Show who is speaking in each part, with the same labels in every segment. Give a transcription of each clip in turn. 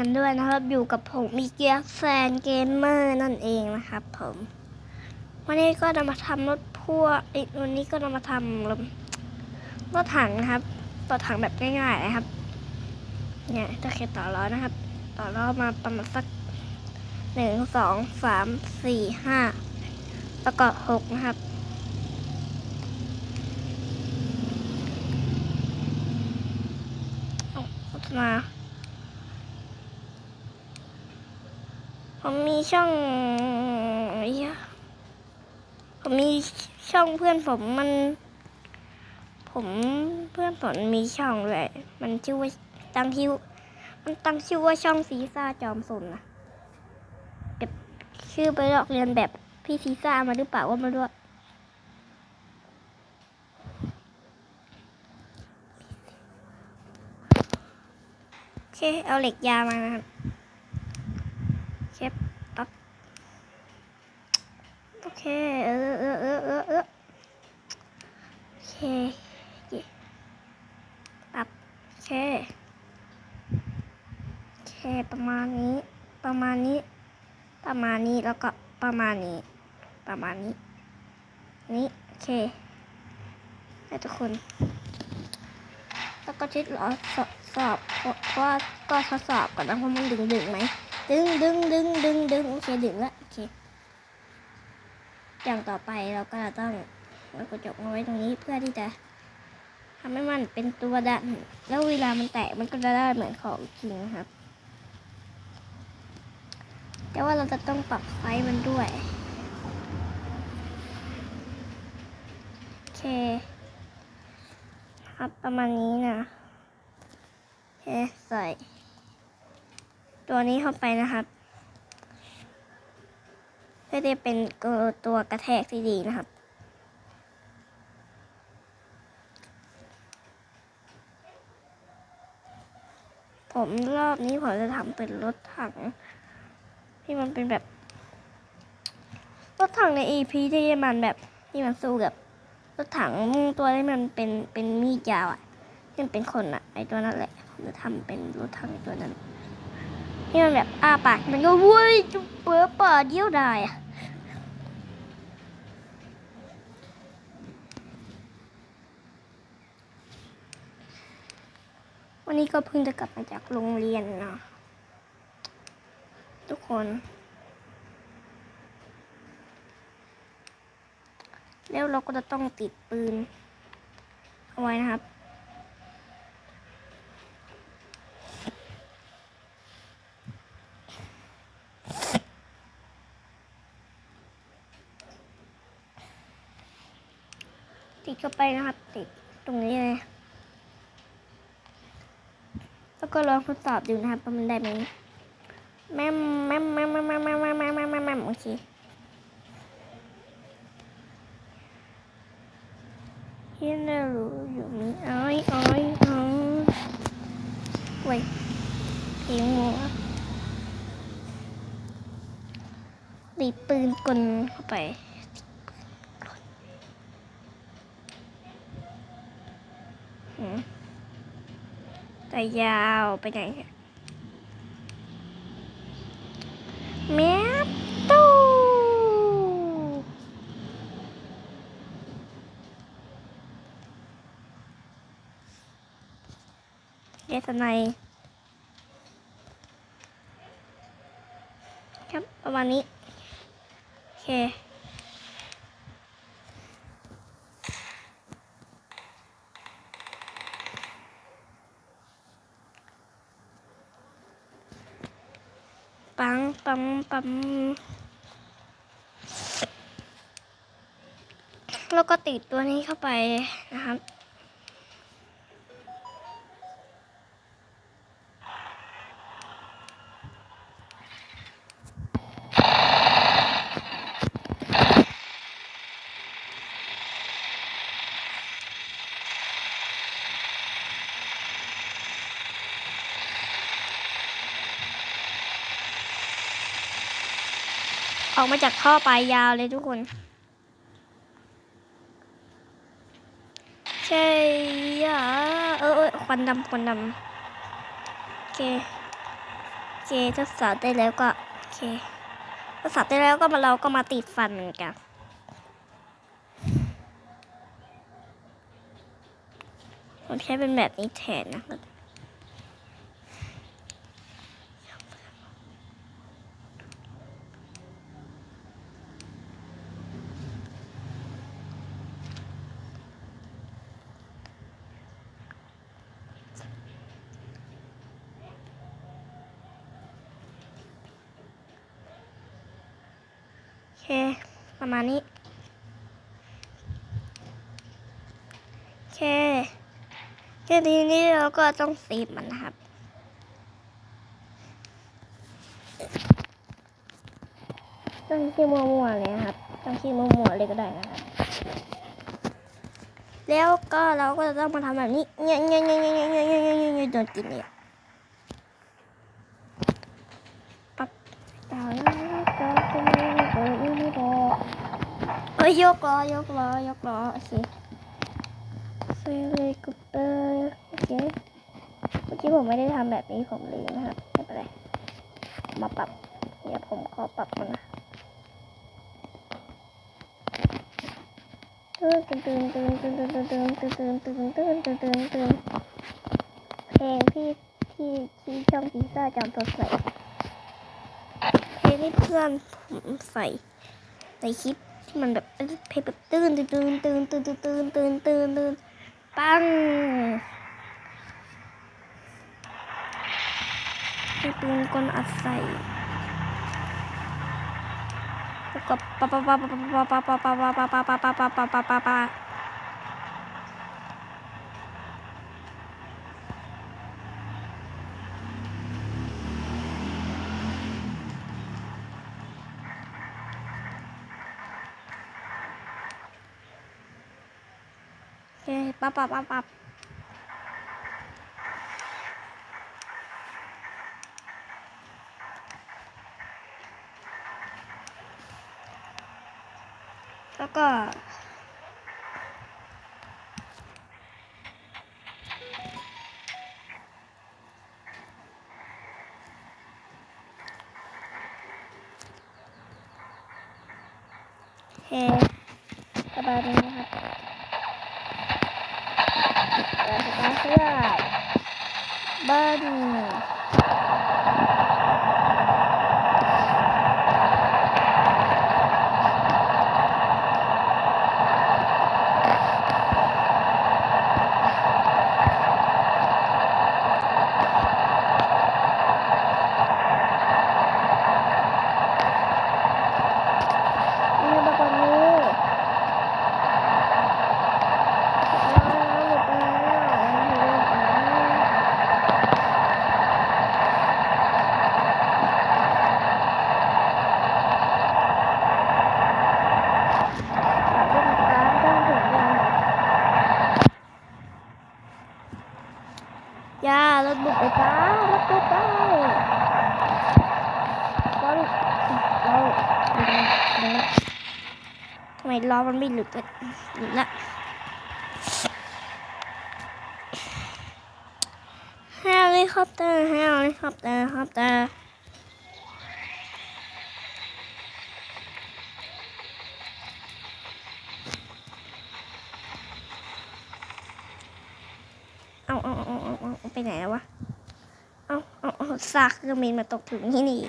Speaker 1: กันด้วยนะครับอยู่กับผมมีเกียร์แฟนเกมเมอร์นั่นเองนะครับผมวันนี้ก็จะมาทำรถพ่วงอีกวันนี้ก็จะมาทำรถรถถังนะครับต่อถังแบบง่ายๆนะครับเนี่ยตะเคียนต่อล้อนะครับ ต่อล้อมาประมาณสักหนึ่งสองสามสี่ห้าแล้วก็หกนะครับเอาโฆษณา ผมมีช่องผมมีช่องเพื่อนผมมัน ผมเพื่อนผมมีช่องเลยมันชื่อว่าตั้งชื่อมันตั้งชื่อว่าช่องซีซ่าจอมสนนะเก็บชื่อไปลอกเรียนแบบพี่ซีซ่ามาหรือเปล่าว่าไม่รู้อะโอเคเอาเหล็กยามานะครับ เชฟปั๊บโอเค เออเออเออเออเออโอเคเย่ปั๊บโอเคโอเค ประมาณนี้ ประมาณนี้ ประมาณนี้ แล้วก็ประมาณนี้ ประมาณนี้ นี้ โอเคให้ทุกคน แล้วก็เช็ดล้อสอบสอบเพราะเพราะว่าก็ทดสอบก่อนนะว่ามันดึงดึงไหม ดึงดึงดึงดึงดึงโอเคดึงละโอเคอย่างต่อไปเราก็จะต้องเอากระจกมาไว้ตรงนี้เพื่อที่จะทำให้มันเป็นตัวดันแล้วเวลามันแตกมันก็จะได้เหมือนของจริงครับ แต่ว่าเราจะต้องปรับไฟมันด้วยโอเค ครับประมาณนี้นะโอเคใส่ ตัวนี้เข้าไปนะครับ เพื่อที่จะเป็นตัวกระแทกที่ดีนะครับ ผมรอบนี้ผมจะทำเป็นรถถัง ที่มันเป็นแบบ รถถังใน EP ที่มันแบบที่มันสู้กับรถถังตัวที่มันเป็นเป็นมีดยาวอะที่มันเป็นคนอะไอตัวนั้นแหละผมจะทำเป็นรถถังตัวนั้น ที่มันแบบอ้าปากมันก็วุ้ยจุ๊บเปื้อเปิดเยี่ยวได้อะวันนี้ก็เพิ่งจะกลับมาจากโรงเรียนเนาะทุกคน แล้วเราก็จะต้องติดปืนเอาไว้นะครับ ติดเข้าไปนะครับ ติดตรงนี้เลย แล้วก็ลองทดสอบดูนะครับว่ามันได้ไหมแม่แม่แม่แม่แม่แม่แม่แม่แม่แม่แม่โอเคเห็นแล้วรู้อยู่มีอ้อยอ้อยอ้อยเว้ยเพลงมัวดีปืนกลเข้าไป หืม แต่ยาวไปไหนเนี่ยแมวตู้เดสไนยครับประมาณนี้ โอเค ปัง ปังปังแล้วก็ติดตัวนี้เข้าไปนะครับ ออกมาจากท่อปลายยาวเลยทุกคน ใช่ยะเออเออควันดำควันดำโอเคโอเคทดสอบได้แล้วก็โอเคทดสอบได้แล้วก็มาเราก็มาติดฟันกันผมใช้เป็นแบบนี้แทนนะครับ ค ประมาณนี้โอเคทีนี้เราก็ต้องเซฟมันนะครับต้องขี้มัวมัวเลยนะครับต้องขี้มัวมัวเลยก็ได้นะครับแล้วก็เราก็จะต้องมาทำแบบนี้เงี้ยเงี้ยเงี้ยเงี้ยเงี้ยเงี้ยเงี้ยโดนกินเนี่ย กล้อยกล้อยกล้อโอเคเซเลกุเตอร์โอเคเมื่อกี้ผมไม่ได้ทำแบบนี้ผมลืมนะครับไม่เป็นไรมาปรับเดี๋ยวผมขอปรับมันนะตื่นตื่นตื่นตื่นตื่นตื่นตื่นตื่นตื่นตื่นตื่นตื่นตื่นตื่นเพลงที่ที่ที่ช่องพิซซ่าจำสดใสเพลงที่เพื่อนผมใส่ในคลิป ที่มันแบบเพลงแบบตื่นตื่นตื่นตื่นตื่นตื่นตื่นตื่นตื่นปังคือปืนกลอัดใส่แล้วก็ปะปะปะปะปะปะปะปะปะปะปะปะปะปะปะปะปะปะโอ เคปะปะปะปะแล้วก็โอเคประมาณนี้นะครับ แล้วสตาร์ทเครื่องบ้านประกอบนี้ อย่ารถบุกไปจ้ารถบุกไปก็เราทำไม ล้อมันไม่หลุดเลยหลุดละเฮลิคอปเตอร์เฮลิคอปเตอร์คอปเตอร์เอาเอาเอาเอาเอาเอาไปไหนแล้ววะ เอาเอาเอาซากเครื่องบินมาตกถึงที่นี่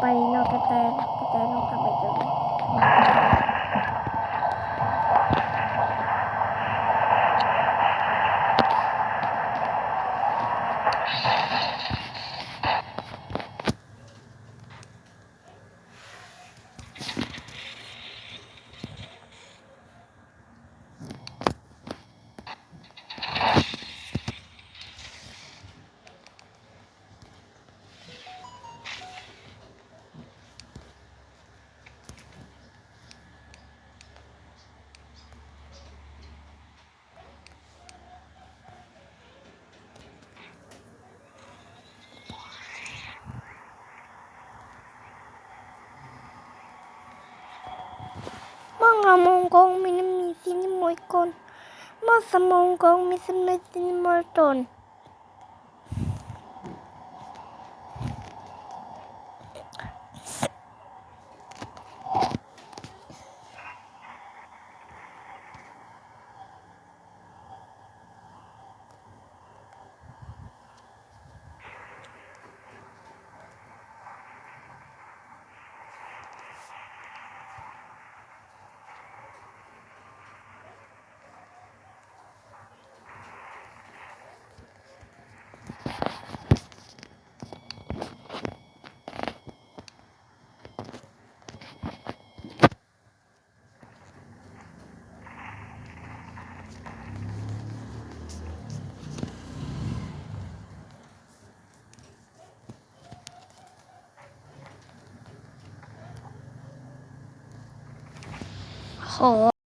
Speaker 1: ไปนอกกระแตนกระแตนอกทำไปเจอ nggak mau ngomong minum di sini mau ikon. Masa mau ngomong minum di sini mau. โห